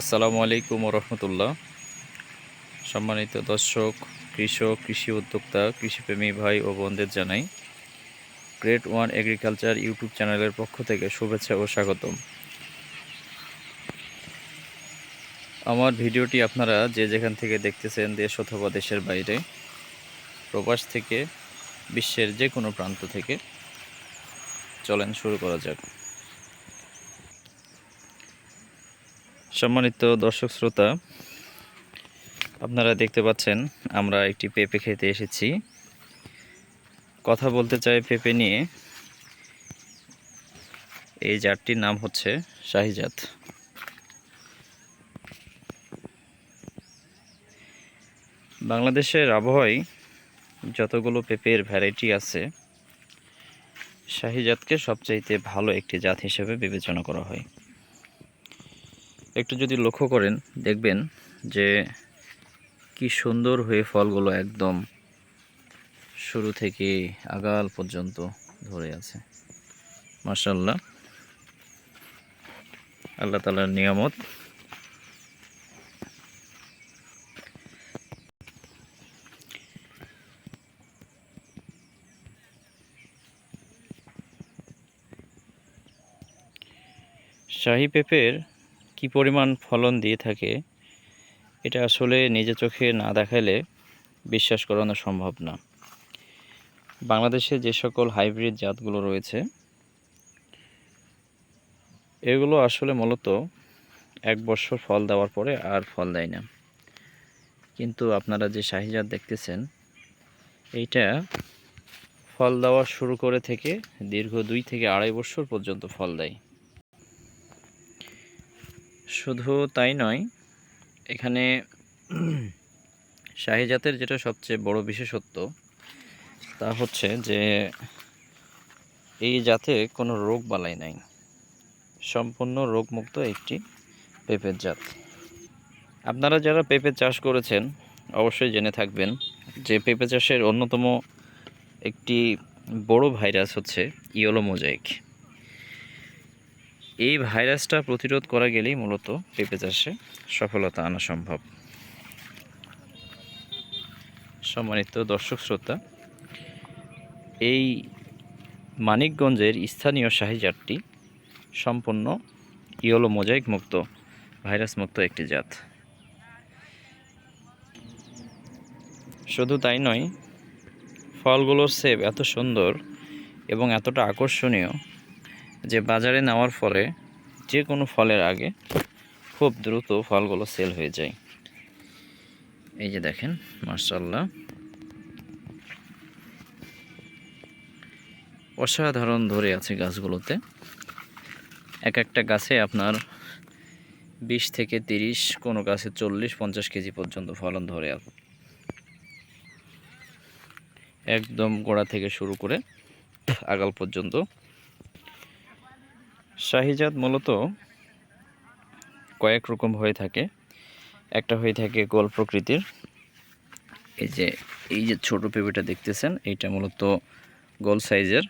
আসসালামু আলাইকুম রহমতুল্লাহ সম্মানিত দর্শক, কৃষক, কৃষি উদ্যোক্তা, কৃষিপ্রেমী ভাই ও বোনদের জানাই গ্রেট ওয়ান এগ্রিকালচার ইউটিউব চ্যানেলের পক্ষ থেকে শুভেচ্ছা ও স্বাগতম। আমার ভিডিওটি আপনারা যে যেখান থেকে দেখতেছেন দেশ অথবা দেশের বাইরে, প্রবাস থেকে, বিশ্বের যে কোনো প্রান্ত থেকে, চলেন শুরু করা যাক। সম্মানিত দর্শক শ্রোতা, আপনারা দেখতে পাচ্ছেন আমরা একটি পেঁপে খেতে এসেছি। কথা বলতে চাই পেঁপে নিয়ে। এই জাতটির নাম হচ্ছে শাহিজাত। বাংলাদেশের আবহাওয়ায় যতগুলো পেঁপের ভ্যারাইটি আছে, শাহিজাতকে সবচাইতে ভালো একটি জাত হিসেবে বিবেচনা করা হয়। একটু যদি লক্ষ্য করেন, দেখবেন যে কি সুন্দর হয়ে ফলগুলো একদম শুরু থেকে আগাল পর্যন্ত ধরে আছে। মার্শাল্লাহ আল্লাহ তালার নিয়ামত। শাহি পেঁপের কি পরিমাণ ফলন দিয়ে থাকে, এটা আসলে নিজে চোখে না দেখালে বিশ্বাস করানো সম্ভব না। বাংলাদেশে যে সকল হাইব্রিড জাতগুলো রয়েছে, এগুলো আসলে মূলত এক বছর ফল দেওয়ার পরে আর ফল দেয় না। কিন্তু আপনারা যে শাহিজাত দেখতেছেন, এইটা ফল দেওয়া শুরু করে থেকে দীর্ঘ দুই থেকে আড়াই বছর পর্যন্ত ফল দেয়। শুধু তাই নয়, এখানে শাহি জাতের যেটা সবচেয়ে বড় বিশেষত্ব, তা হচ্ছে যে এই জাতে কোনো রোগ বালাই নাই। সম্পূর্ণ রোগমুক্ত একটি পেঁপের জাত। আপনারা যারা পেঁপে চাষ করেছেন, অবশ্যই জেনে থাকবেন যে পেঁপে চাষের অন্যতম একটি বড় ভাইরাস হচ্ছে ইয়েলো মোজাইক এই ভাইরাসটা প্রতিরোধ করা গেলেই মূলত পেঁপে চাষে সফলতা আনা সম্ভব। সম্মানিত দর্শক শ্রোতা, এই মানিকগঞ্জের স্থানীয় শাহিজাতটি সম্পূর্ণ ইয়েলো মোজাইক মুক্ত, ভাইরাস মুক্ত একটি জাত। শুধু তাই নয়, ফলগুলোর সেব এত সুন্দর এবং এতটা আকর্ষণীয় যে বাজারে নেওয়ার পরে যে কোনো ফলের আগে খুব দ্রুত ফলগুলো সেল হয়ে যায়। এই যে দেখেন মার্শাল্লাহ অসাধারণ ধরে আছে গাছগুলোতে। এক একটা গাছে আপনার বিশ থেকে তিরিশ, কোনো গাছে চল্লিশ, পঞ্চাশ কেজি পর্যন্ত ফলন ধরে আছে একদম গোড়া থেকে শুরু করে আগাল পর্যন্ত শাহিজাত মূলত কয়েক রকম হয়ে থাকে। একটা হয়ে থাকে গোল প্রকৃতির। এই যে এই যে ছোট পেঁপেটা দেখতেছেন, এইটা মূলত গোল সাইজের।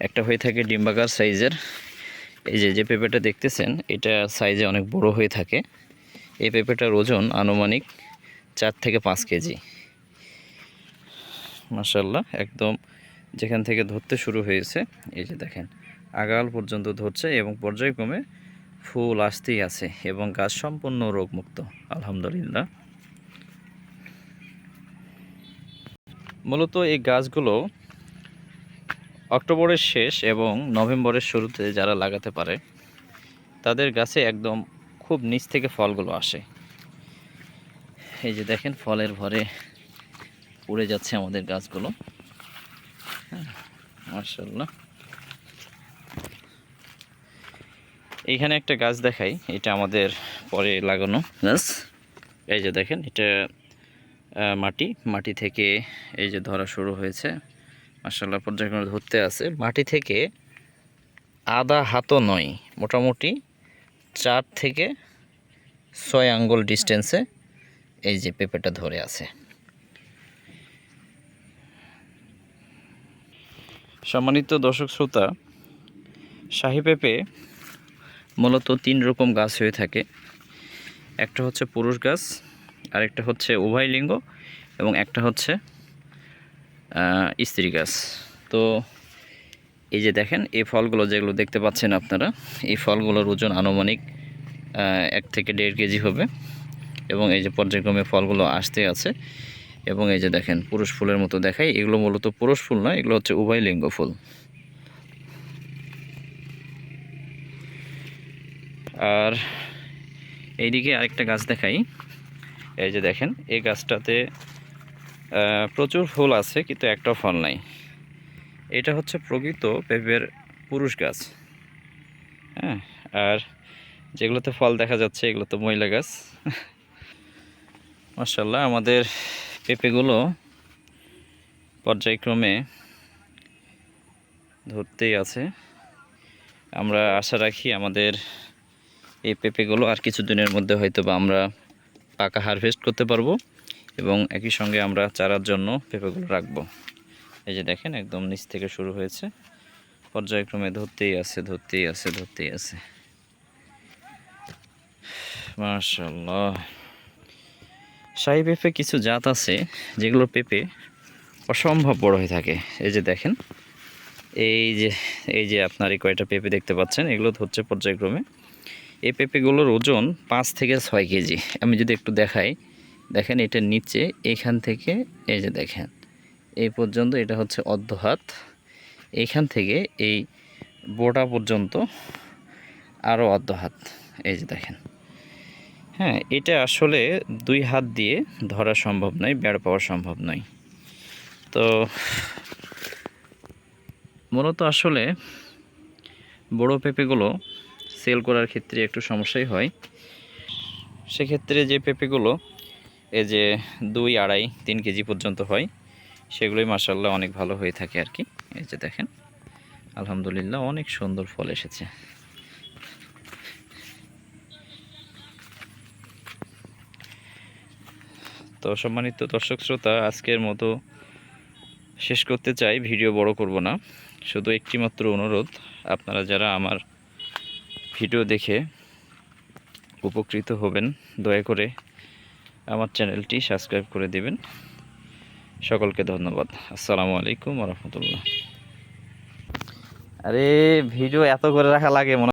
একটা হয়ে থাকে ডিম্বাকার সাইজের। এই যে যে পেঁপেটা দেখতেছেন, এটা সাইজে অনেক বড় হয়ে থাকে। এই পেঁপেটার ওজন আনুমানিক চার থেকে পাঁচ কেজি। মাসাল্লাহ একদম যেখান থেকে ধরতে শুরু হয়েছে, এই যে দেখেন। আগাল পর্যন্ত ধরছে এবং পর্যায়ক্রমে ফুল আসতেই আছে এবং গাছ সম্পূর্ণ রোগমুক্ত, আলহামদুলিল্লাহ। মূলত এই গাছগুলো অক্টোবরের শেষ এবং নভেম্বরের শুরুতে যারা লাগাতে পারে, তাদের গাছে একদম খুব নিচ থেকে ফলগুলো আসে। এই যে দেখেন, ফলের ভরে উড়ে যাচ্ছে আমাদের গাছগুলো। হ্যাঁ মার্শাল্লাহ এইখানে একটা গাছ দেখাই, এটা আমাদের পরে লাগানো গাছ। এই যে দেখেন, এটা মাটি। মাটি থেকে এই যে ধরা শুরু হয়েছে। মার্শাল্লাহ পর্যায়ক্রমে ধরতে আছে। মাটি থেকে আধা হাতও নয়, মোটামুটি চার থেকে ছয় আঙ্গুল ডিস্টেন্সে এই যে পেঁপেটা ধরে আছে। সম্মানিত দর্শক, শ্রোতা, শাহি পেঁপে মূলত তিন রকম গাছ হয়ে থাকে। একটা হচ্ছে পুরুষ গাছ, আরেকটা হচ্ছে উভয় লিঙ্গ এবং একটা হচ্ছে স্ত্রী গাছ। তো এই যে দেখেন, এই ফলগুলো যেগুলো দেখতে পাচ্ছেন আপনারা, এই ফলগুলোর ওজন আনুমানিক এক থেকে দেড় কেজি হবে এবং এই যে পর্যায়ক্রমে ফলগুলো আসতে আছে এবং এই যে দেখেন, পুরুষ ফুলের মতো দেখায় এগুলো মূলত পুরুষ ফুল নয়, এগুলো হচ্ছে উভয় লিঙ্গ ফুল। আর এইদিকে আরেকটা গাছ দেখাই। এই যে দেখেন, এই গাছটাতে প্রচুর ফুল আছে, কিন্তু একটাও ফল নাই। এটা হচ্ছে প্রকৃত পেঁপের পুরুষ গাছ। হ্যাঁ আর যেগুলোতে ফল দেখা যাচ্ছে এগুলো তো মহিলা গাছ। মার্শাল্লাহ আমাদের পেঁপেগুলো পর্যায়ক্রমে ধরতেই আছে। আমরা আশা রাখি আমাদের এই পেঁপেগুলো আর কিছু দিনের মধ্যে হয়তো বা আমরা পাকা হারভেস্ট করতে পারব এবং একই সঙ্গে আমরা চারার জন্য পেঁপেগুলো রাখব। এই যে দেখেন, একদম নিচ থেকে শুরু হয়েছে। পর্যায়ক্রমে ধরতেই আছে ধরতেই আছে ধরতেই আছে। মাশাল্লাহ শাহী পেঁপে কিছু জাত আছে যেগুলো পেঁপে অসম্ভব বড় হয়ে থাকে। এই যে দেখেন, এই যে এই যে আপনার এই কয়টা পেঁপে দেখতে পাচ্ছেন, এগুলো হচ্ছে পর্যায়ক্রমে এই পেঁপেগুলোর ওজন পাঁচ থেকে ছয় কেজি। আমি যদি একটু দেখাই, দেখেন এটার নিচে, এখান থেকে, এই যে দেখেন, এই পর্যন্ত এটা হচ্ছে অর্ধ হাত। এইখান থেকে এই বোটা পর্যন্ত আরও অর্ধ হাত। এই যে দেখেন হ্যাঁ এটা আসলে দুই হাত দিয়ে ধরা সম্ভব নয়, বেড় পাওয়া সম্ভব নয়। তো মূলত আসলে বড় পেঁপেগুলো সেল করার ক্ষেত্রে একটু সমস্যাই হয়। সেক্ষেত্রে যে পেঁপেগুলো, এই যে দুই আড়াই তিন কেজি পর্যন্ত হয়, সেগুলোই মাসাল্লাহ অনেক ভালো হয়ে থাকে আর কি। এই যে দেখেন, আলহামদুলিল্লাহ অনেক সুন্দর ফল এসেছে। তো সম্মানিত দর্শক শ্রোতা, আজকের মতো শেষ করতে চাই। ভিডিও বড় করব না। শুধু একটি মাত্র অনুরোধ, আপনারা যারা আমার ভিডিও দেখে উপকৃত হবেন, দয়া করে আমার চ্যানেলটি সাবস্ক্রাইব করে দেবেন। সকলকে ধন্যবাদ। আসসালামু আলাইকুম রহমতুল্লাহ। আরে, ভিডিও এত করে রাখা লাগে মনে